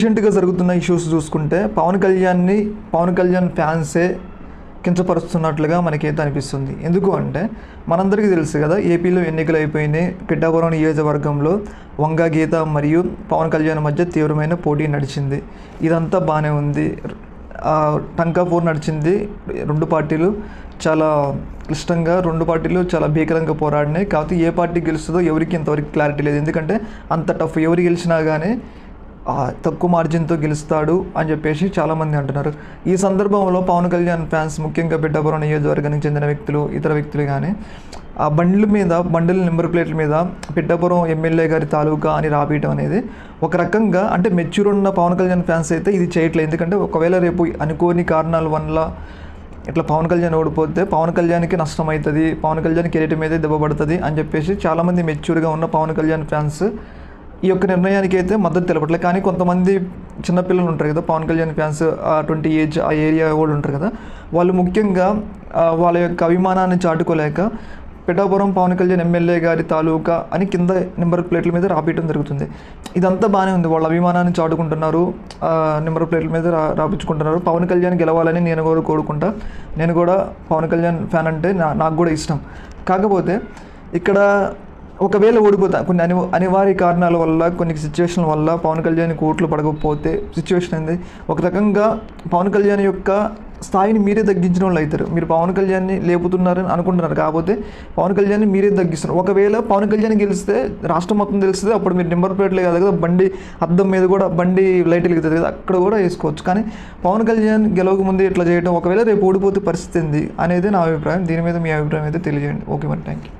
రీసెంట్గా జరుగుతున్న ఇష్యూస్ చూసుకుంటే పవన్ కళ్యాణ్ని పవన్ కళ్యాణ్ ఫ్యాన్సే కించపరుస్తున్నట్లుగా మనకైతే అనిపిస్తుంది. ఎందుకు అంటే మనందరికీ తెలుసు కదా ఏపీలో ఎన్నికలు అయిపోయినాయి. పిఠాపురం నియోజకవర్గంలో వంగ గీత మరియు పవన్ కళ్యాణ్ మధ్య తీవ్రమైన పోటీ నడిచింది. ఇదంతా బాగానే ఉంది. టంకాపూర్ నడిచింది. రెండు పార్టీలు చాలా క్లిష్టంగా రెండు పార్టీలు చాలా భీకరంగా పోరాడినాయి. కాకపోతే ఏ పార్టీ గెలుస్తుందో ఎవరికి ఇంతవరకు క్లారిటీ లేదు. ఎందుకంటే అంత టఫ్ ఎవరు గెలిచినా కానీ తక్కువ మార్జిన్తో గెలుస్తాడు అని చెప్పేసి చాలామంది అంటున్నారు. ఈ సందర్భంలో పవన్ కళ్యాణ్ ఫ్యాన్స్ ముఖ్యంగా బిడ్డాపురం నియోజకవర్గానికి చెందిన వ్యక్తులు ఇతర వ్యక్తులు కానీ ఆ బండ్ల మీద బండ్ల నెంబర్ ప్లేట్ల మీద పిఠాపురం ఎమ్మెల్యే గారి తాలూకా అని రాబీయటం అనేది ఒక రకంగా అంటే మెచ్యూర్ ఉన్న పవన్ కళ్యాణ్ ఫ్యాన్స్ అయితే ఇది చేయట్లేదు. ఎందుకంటే ఒకవేళ రేపు అనుకోని కారణాల వల్ల ఇట్లా పవన్ కళ్యాణ్ ఓడిపోతే పవన్ కళ్యాణ్కి నష్టం అవుతుంది పవన్ కళ్యాణ్ కెరీర్ మీద దెబ్బ పడుతుంది అని చెప్పేసి చాలామంది మెచ్యూర్గా ఉన్న పవన్ కళ్యాణ్ ఫ్యాన్స్ ఈ యొక్క నిర్ణయానికి అయితే మద్దతు తెలపట్లేదు. కానీ కొంతమంది చిన్నపిల్లలు ఉంటారు కదా పవన్ కళ్యాణ్ ఫ్యాన్స్ ఆ ట్వంటీ ఏజ్ ఆ ఏరియా వాళ్ళు ఉంటారు కదా వాళ్ళు ముఖ్యంగా వాళ్ళ యొక్క అభిమానాన్ని చాటుకోలేక పిఠాపురం పవన్ కళ్యాణ్ ఎమ్మెల్యే గారి తాలూకా అని కింద నెంబర్ ప్లేట్ల మీద రాపించడం జరుగుతుంది. ఇదంతా బాగానే ఉంది. వాళ్ళ అభిమానాన్ని చాటుకుంటున్నారు నెంబర్ ప్లేట్ల మీద రా రాపించుకుంటున్నారు. పవన్ కళ్యాణ్ గెలవాలని నేను కూడా కోరుకుంటా. నేను కూడా పవన్ కళ్యాణ్ ఫ్యాన్ అంటే నా నాకు కూడా ఇష్టం. కాకపోతే ఇక్కడ ఒకవేళ ఓడిపోతా కొన్ని అని అనివార్య కారణాల వల్ల కొన్ని సిచ్యువేషన్ వల్ల పవన్ కళ్యాణ్ కోట్లు పడకపోతే సిచ్యువేషన్ ఏంది? ఒక రకంగా పవన్ కళ్యాణ్ యొక్క స్థాయిని మీరే తగ్గించిన వాళ్ళు అవుతారు. మీరు పవన్ కళ్యాణ్ని లేపుతున్నారని అనుకుంటున్నారు. కాకపోతే పవన్ కళ్యాణ్ని మీరే తగ్గిస్తున్నారు. ఒకవేళ పవన్ కళ్యాణ్ గెలిస్తే రాష్ట్రం మొత్తం తెలిస్తే అప్పుడు మీరు నెంబర్ ప్లేట్లే కాదు కదా బండి అద్దం మీద కూడా బండి లైట్ వెలుగుతుంది కదా అక్కడ కూడా వేసుకోవచ్చు. కానీ పవన్ కళ్యాణ్ గెలవక ముందే ఇట్లా చేయడం ఒకవేళ రేపు ఓడిపోతే పరిస్థితి ఏంది అనేది నా అభిప్రాయం. దీని మీద మీ అభిప్రాయం అయితే తెలియజేయండి. ఓకే మరి థ్యాంక్ యూ